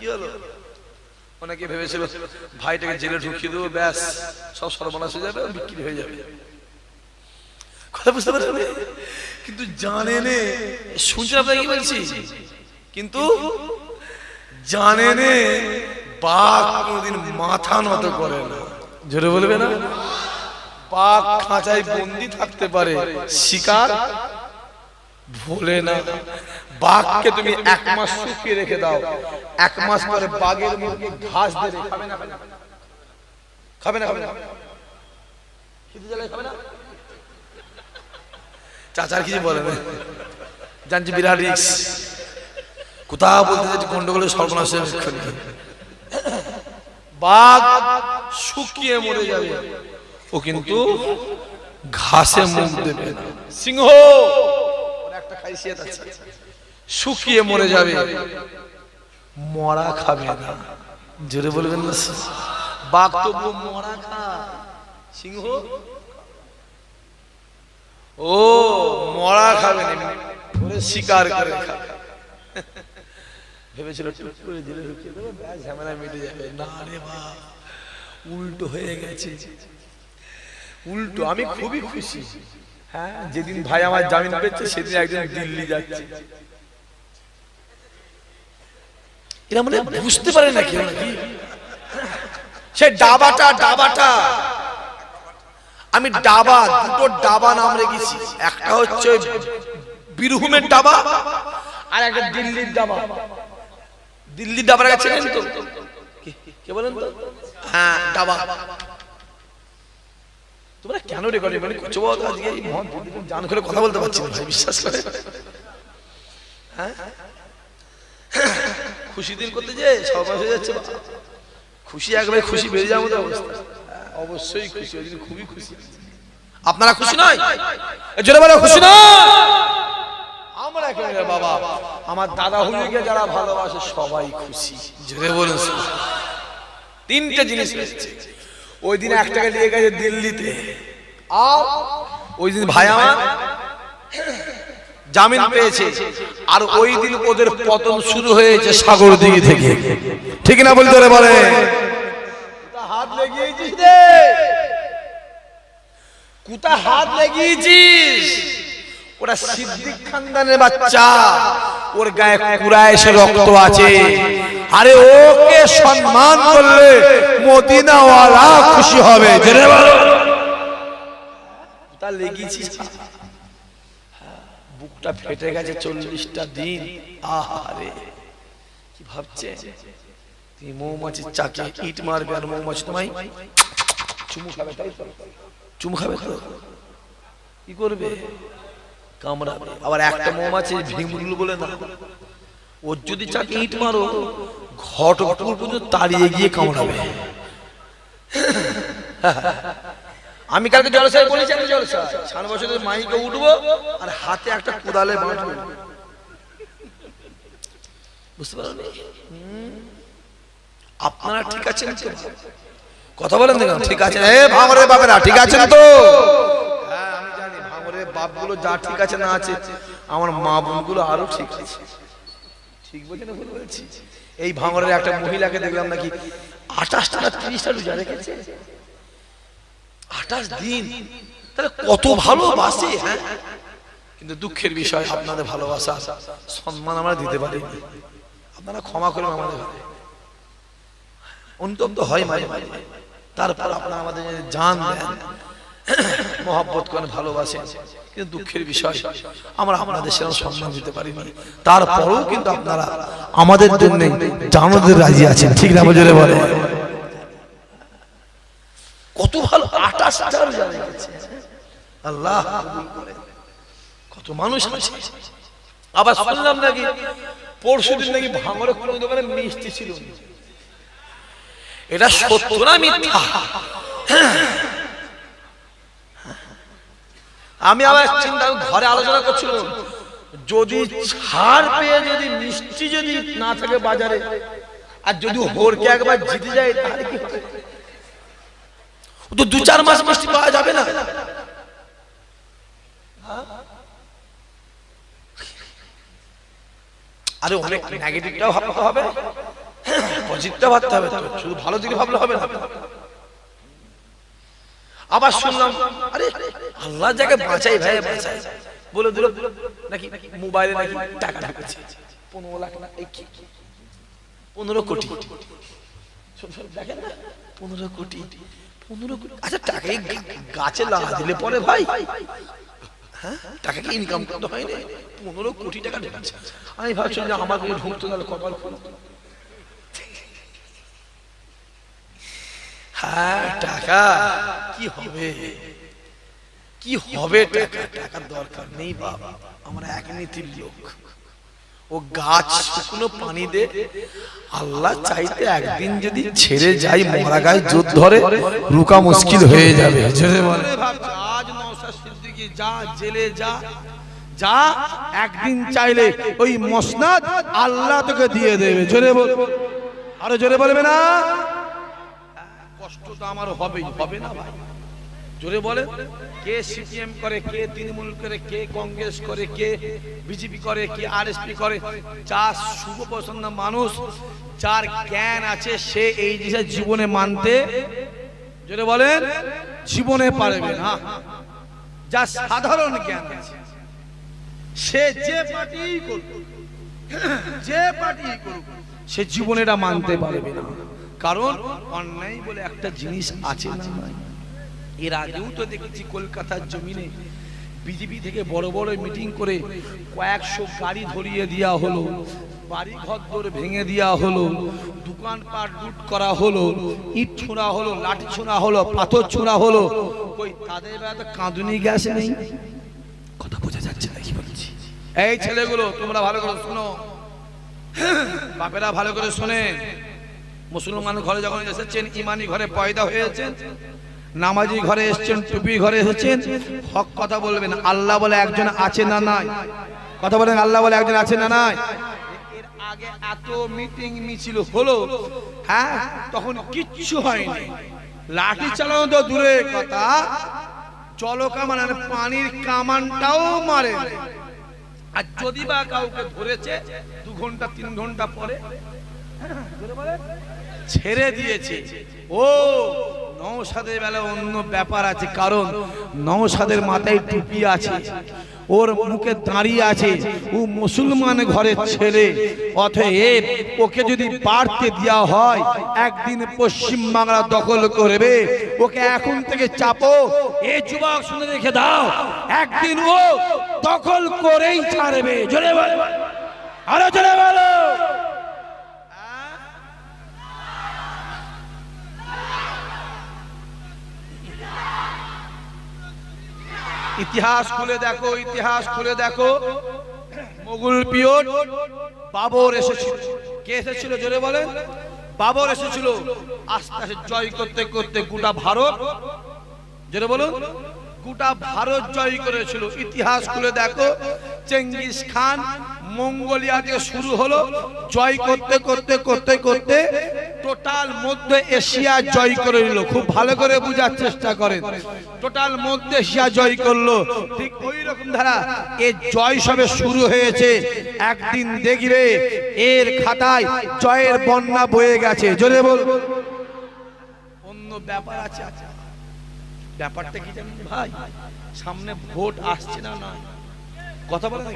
কি হলো? অনেকে ভেবেছিল ভাইটাকে জেলে ঢুকিয়ে দেবো ব্যাস সব সর্বনাশ হয়ে যাবে বিক্রি হয়ে যাবে। কথা বুঝতে পারছেন কিন্তু জানে নে শুনছেন আপনাকে কি বলছি? কিন্তু জানে নে বাঘ কোনোদিন মাথা নত করে না। জোরে বলবে না? বাঘ খাঁচায় বন্দি থাকতে পারে শিকার ভোলে না। বাঘকে তুমি এক মাস শুকিয়ে রেখে দাও। এক মাস পরে বাঘের মুখে ঘাস দেবে খাবে না খাবে না খাবে না। খিদে খাবে না? চাচার কিছু বলে না। জানছি বিরাট রিক্স। কোথাও বলতে যাচ্ছি গন্ডগোলের সর্বনাশের বাঘ শুকিয়ে মরে যাবে। ও কিন্তু ঘাসে মুখ দেবে। সিংহ! খাইসিয়াত আছে। শুকিয়ে মরে যাবে। মরা খাবে না। জোরে বলবেন না। বাঘ তবু মরা খায়। সিংহ? ও মরা খাবে না। শিকার করে খাবে। ভেবেছিল করে ঢুকিয়ে দেবে। ঝামেলা মিটে যাবে। না রে বাপ উল্টো হয়ে গেছে। উল্টো আমি খুবই খুশি। হ্যাঁ যেদিন ভাই আমার জামিন পেয়েছে, সেদিন একদিন দিল্লি যাচ্ছে। এরা মানে বুঝতে পারে নাকি সে ডাবাটা ডাবাটা। আমি ডাবা, দুটো ডাবা নাম রেখেছি। একটা হচ্ছে বীরভূমের ডাবা আর একটা দিল্লির ডাবা। দিল্লির ডাবার কাছে তো? কে- বলেন হ্যাঁ ডাবা। কেন রেকর্ডিং মানে বলো আজকে? এই দিদিকে জান করে কথা বলতে পারছি না ভাই বিশ্বাস করে। হ্যাঁ? খুশি দিন করতে যে সর্বনাশ হয়ে যাচ্ছে খুশি একবারে খুশি বেরিয়ে যাওয়ার মতো অবস্থা। হ্যাঁ, অবশ্যই খুশি ওই খুবই খুশি। আপনারা খুশি নয়? জোরে বলো খুশি নয়? আমরা একেবারে বাবা? আমার দাদা হুজুরকে যারা ভালোবাসে সবাই খুশি। জোরে বলুন তিনটে জিনিস ওই দিন একটাকে নিয়ে গেছে দিল্লিতে। আর ওই দিন ভাই আমার জামিন পেয়েছে। আর ওই দিন ওদের পতন শুরু হয়েছে সাগর দিঘি থেকে। ঠিক না বলতে রে বলে? হাত কুতা হাত লেগিয়েছিস। ওরা সিদ্দিক খানদানের বাচ্চা। ওর গায়ে কুরাইশের রক্ত আছে। আরে ওকে সম্মান করলে মদিনাওয়ালা খুশি হবে। জেনে বলো। তা লেগেছিস বুকটা ফেটে গেছে চল্লিশটা দিন। আহারে, কি ভাবছে তুমি মৌমাছির চাকে ইট মারবে আর মৌমাছি তোমায় চুমু খাবে, তাই চুমু খাবে তো? কি করবে? কামড়াবে। আবার একটা মৌমাছি ভিমরুল বলে না। ওর যদি চাকে ইট মারো ঘটপুর পর্যন্ত তাড়িয়ে গিয়ে কামড়াবে। আমি কালকে জলসায় বলেছি আমি জলসা সাত বছরের মাইকে উঠবো আর হাতে একটা কোদালে বাঁধবো। বুঝতে পারলেন? আপনারা ঠিক আছেন? কথা বলেন দেখুন ঠিক আছে এ ভাঙরে বাপেরা ঠিক আছেন তো? হ্যাঁ আমি জানি ভাঙরে বাপগুলো যা ঠিক আছে না আছে আমার মা বোনগুলো আরও ঠিক আছে। ঠিক বলছি না ভুল বলছি? এই ভাঙরের একটা মহিলাকে দেখলাম নাকি আঠাশটা ত্রিশটা রোজা রেখেছে? আঠাশ দিন? তাহলে কত ভালোবাসে হ্যাঁ? কিন্তু দুঃখের বিষয়, আপনাদের ভালোবাসা, সম্মান আমরা দিতে পারি আপনারা ক্ষমা করবেন আমাদের ঘরে অন্তত হয় মাঝে মাঝে। তারপর আপনারা আমাদের জান দেন, মহাব্বত করেন, ভালোবাসেন, কিন্তু দুঃখের বিষয়, আমরা আপনাদের সেরকম সম্মান দিতে পারিনি তারপরেও কিন্তু আপনারা আমাদের জন্য জানাদের রাজি আছেন। ঠিক না বলে কত ভালো আল্লাহ কত মানুষ আবার শুনলাম নাকি পরশু দিন নাকি ভাঙরে কোনো দোকানে মিষ্টি ছিল। এটা সত্য না মিথ্যা? আমি আবার চিন্তা ঘরে আলোচনা করছিলাম, যদি ছাড় পেয়ে যদি মিষ্টি যদি না থাকে বাজারে, আর যদি হোরকে একবার জিতে যায়, তাহলে কি হবে? তো দু চার মাস মিষ্টি পাওয়া যাবে না। আরে অনেক নেগেটিভটাও ভাবতে হবে। পজিটিভটা ভাবতে হবে শুধু ভালো দিকে ভাবলে হবে না। আবার শুনলাম, আরে আল্লাহ যাকে বাঁচাই ভাই, বাঁচাই। বলে দিল, নাকি মোবাইলে নাকি টাকা ঢুকেছে। পনেরো লাখ না পনেরো কোটি। দেখেন না? পনেরো কোটি পনেরো কোটি। আচ্ছা টাকা গাছে লাগা দিলে পরে ভাই হ্যাঁ? টাকা কি ইনকাম করতে হয় না পনেরো কোটি টাকা ঢুকেছে। আমি ভাবছি যে আমার কাছে ঢুকতো তাহলে কপাল খুলতো হ্যাঁ টাকা। কি হবে? কি হবে টাকা? টাকার দরকার নেই বাবা। আমরা এক নীতির লোক। ও গাছ শুকনো পানি দে। আল্লাহ চাইতে একদিন যদি ছেড়ে যাই মারা গায়ে জোর ধরে রুকা মুশকিল হয়ে যাবে। আজ নওশাদ সিদ্দিকী যা জেলে যা। যা একদিন চাইলে ওই মসনাদ আল্লাহ তোকে দিয়ে দেবে। জোরে বল। আরও জোরে বলবে না। কষ্ট তো আমার হবেই। হবে না ভাই। জোরে বলে কে সিপিএম করে, কে তৃণমূল করে, কে কংগ্রেস করে, কে বিজেপি করে, কে আরএসপি করে যা শুভ পছন্দ মানুষ, যার জ্ঞান আছে, সে এই জিনিসের জীবনে মানতে জোরে বলেন, জীবনে পারবে না। যা সাধারণ জ্ঞান আছে, সে যে পার্টি যে পার্টি করুক, সে জীবনে এটা মানতে পারবে না। কারণ অন্যায় বলে একটা জিনিস আছে না? এর আগেও তো দেখেছি কলকাতার জমিনে বিজেপি থেকে বড় বড় মিটিং করে কয়েকশো গাড়ি ধরিয়ে দেওয়া হলো বাড়ি ঘর ভেঙে দেওয়া হলো দোকানপাট লুট করা হলো ইট ছোঁড়া হলো লাঠি ছোঁড়া হলো পাথর ছোঁড়া হলো ওই তাদের বেলা তো কাঁদুনি গ্যাস নেই। কথা বোঝা যাচ্ছে না কি বলছি? এই ছেলেগুলো তোমরা ভালো করে শোনো। বাপেরা ভালো করে শোনে। মুসলমান ঘরে যখন এসেছেন ইমানি ঘরে পয়দা হয়েছেন। নামাজি ঘরে এসেছেন, টুপি ঘরে এসেছেন। হক কথা বলবেন, আল্লাহ বলে একজন আছে না নাই? কথা বলেন, আল্লাহ বলে একজন আছে না নাই? আগে এত মিটিং মিছিল হলো হ্যাঁ তখন কিচ্ছু হয়নি। লাঠি চালানো তো দূরের কথা। জলকামান মানে পানির কামানটাও মারে। আর যদি বা কাউকে ধরেছে, দু ঘণ্টা, তিন ঘণ্টা পরে ছেড়ে দিয়েছে। ও নৌসাদের বেলা অন্য ব্যাপার আছে, কারণ নৌসাদের মাথায় টুপি আছে, ওর মুখে দাঁড়িয়ে আছে, ও মুসলমান ঘরের ছেলে। অতএব ওকে যদি বাড়তে দেওয়া হয়, একদিন পশ্চিম বাংলা দখল করবে। ওকে এখন থেকে চাপো। এ যুবক, শুনে রেখে দাও। একদিন ও দখল করেই ছাড়বে। জোরে আরও জোরে বলো। ইতিহাস খুলে দেখো, ইতিহাস খুলে দেখো। মোগল পিয়ন বাবর এসেছিল। কে এসেছিল জোরে বলেন? বাবর এসেছিল। আস্তে আস্তে জয় করতে করতে গোটা ভারত, জোরে বলুন, গোটা ভারত জয় করেছিল। ইতিহাস খুলে দেখো চেঙ্গিস খান মঙ্গোলিয়া শুরু হলো, জয় করতে করতে করতে করতে টোটাল মধ্য এশিয়া জয় করে নিল। খুব ভালো করে বোঝার চেষ্টা করেন। টোটাল মধ্য এশিয়া জয় করল। ঠিক ওই রকম ধারা। এর জয় সবে শুরু হয়েছে। একদিন দেখবে এর খাতায় জয়ের বন্যা বয়ে গেছে। জোরে বল অন্য ব্যাপার আছে আছে। ব্যাপারটা কি জানেন ভাই? সামনে ভোট আসছে না না কথা বলে না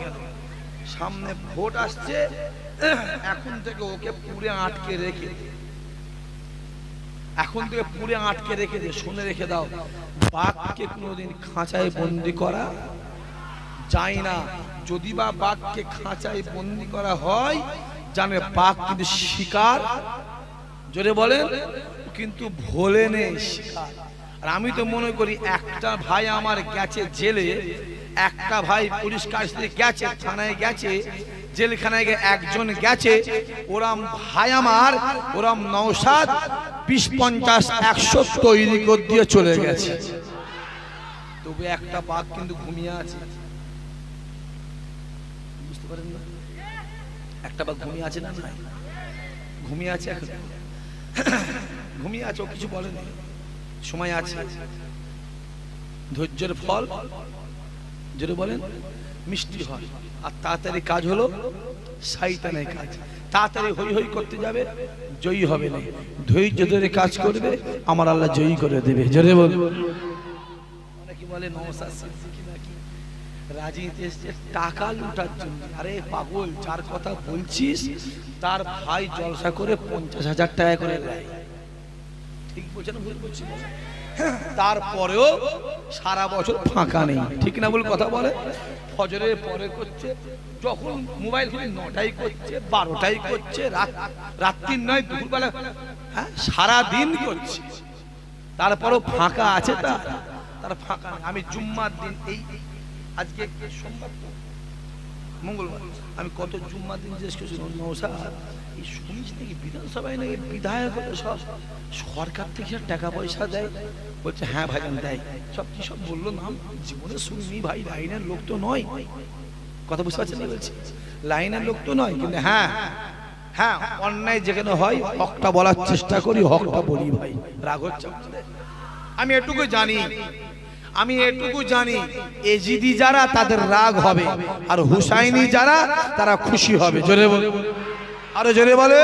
সামনে ভোট আসছে, এখন থেকে ওকে পুরে আটকে রেখে। এখন থেকে পুরে আটকে রেখে দে, শুনে রেখে দাও। বাঘকে কোনোদিন খাঁচায় বন্দি করা যায় না। যদি বা বাঘকে খাঁচায় বন্দি করা হয়, জানে বাঘ কিন্তু শিকার। জোরে বলেন কিন্তু ভোলে নেই শিকার। আর আমি তো মনে করি একটা ভাই আমার গেছে জেলে একটা ভাই পুলিশ কাছে গেছে, থানায় গেছে, জেলখানায় গিয়ে একজন গেছে। ওরাম ভাই আমার, ওরাম নৌসাদ বিশ পঞ্চাশ একশো তৈরি দিয়ে চলে গেছে। তবু একটা বাঘ কিন্তু ঘুমিয়ে আছে। একটা বাঘ ঘুমিয়ে আছে না ঘুমিয়ে আছে এখন? ঘুমিয়ে আছে, ও কিছু বলেনি। সময় আছে। ধৈর্যের ফল। যেটা বলেন, মিষ্টি হয়। আর তাড়াতাড়ি কাজ হলো সাইতানের কাজ। তাড়াতাড়ি হই হই করতে যাবে, জয়ী হবে না। ধৈর্য ধরে কাজ করবে, আমার আল্লাহ জয়ী করে দেবে। জোরে বল বলে নাকি রাজনীতি এসছে, টাকা লুটার জন্য। আরে পাগল, যার কথা বলছিস, তার ভাই জলসা করে পঞ্চাশ হাজার টাকা করে দেয়। ঠিক বলছে না ভুল বলছি? তারপরেও সারা বছর ফাঁকা নেই। ঠিক না বলে কথা বলে? ফজরের পরে করছে, যখন মোবাইল খুলে নটাই করছে, বারোটাই করছে, রাত রাত্রির নয়, দুপুরবেলা হ্যাঁ সারা দিন করছে। তারপরেও ফাঁকা আছে তার তার ফাঁকা আমি জুম্মার দিন এই আজকে সোমবার? মঙ্গলবার। আমি কত জুম্মা দিন জিজ্ঞেস করছি নৌসা এই শুনিস নাকি? বিধানসভায় নাকি বিধায়ক সব সরকার থেকে সব টাকা পয়সা দেয়? বলছে হ্যাঁ ভাইজান, দেয়। সব কি সব বলল নাম? জীবনে শুনিনি ভাই, লাইনের লোক তো নয়। কথা বুঝতে পারছেন বলছি? লাইনের লোক তো নয়, কিন্তু হ্যাঁ হ্যাঁ অন্যায় যেখানে হয়, হকটা বলার চেষ্টা করি, হকটা বলি ভাই। রাগ হচ্ছে আমি এটুকু জানি আমি এটুকু জানি, এজিদি যারা তাদের রাগ হবে, আর হুসাইনি যারা তারা খুশি হবে। জোরে বলে আরও জোরে বলে।